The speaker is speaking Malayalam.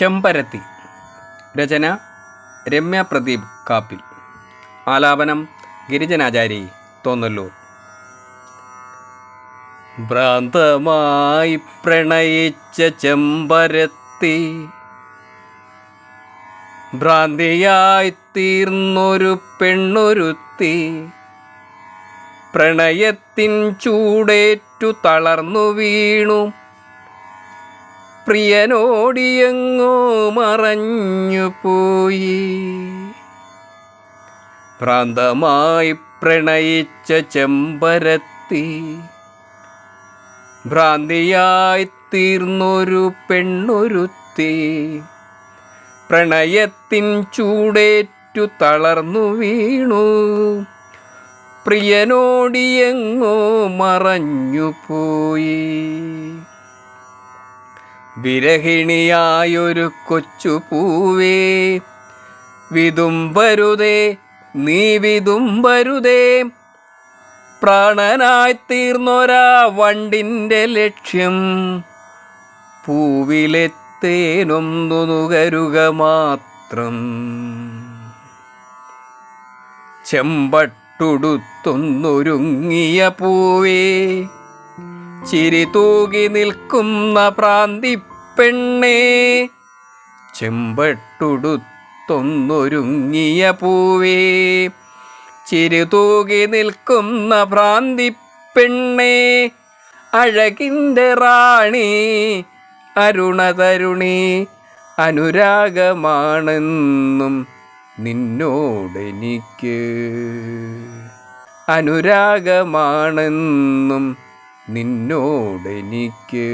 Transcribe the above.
ചെമ്പരത്തി. രചന രമ്യ പ്രദീപ് കാപ്പിൽ. ആലാപനം ഗിരിജനാചാരി തോന്നല്ലൂർ. ഭ്രാന്തമായി പ്രണയിച്ച ചെമ്പരത്തി ഭ്രാന്തിയായി തീർന്നൊരു പെണ്ണൊരുത്തി പ്രണയത്തിൻ ചൂടേറ്റു തളർന്നു വീണു പ്രിയനോടിയെങ്ങോ മറഞ്ഞു പോയി ഭ്രാന്തമായി പ്രണയിച്ച ചെമ്പരത്തി ഭ്രാന്തിയായി തീർന്നൊരു പെണ്ണൊരുത്തി പ്രണയത്തിൻ ചൂടേറ്റു തളർന്നു വീണു. പ്രിയനോടിയെങ്ങോ മറഞ്ഞു പോയി വിരഹിണിയായൊരു കൊച്ചു പൂവേ വിതുമ്പരുതേ നീ വിതുംബരുതേ. പ്രാണനായി തീർന്നൊരാ വണ്ടിന്റെ ലക്ഷ്യം. പൂവിലെത്തേനൊന്നു നുകരുക മാത്രം. ചെമ്പട്ടുടുത്തൊന്നൊരുങ്ങിയ പൂവേ. ചിരി തൂകി നിൽക്കുന്ന പ്രാന്തി പെണ്ണേ. ചെമ്പട്ടുടുത്തൊന്നൊരുങ്ങിയ പൂവേ. ചിരി തൂകി നിൽക്കുന്ന പ്രാന്തി പെണ്ണേ. അഴകിന്റെ റാണി അരുണതരുണി അനുരാഗമാണെന്നും നിന്നോടെനിക്ക്. അനുരാഗമാണെന്നും നിന്നോടെനിക്ക്.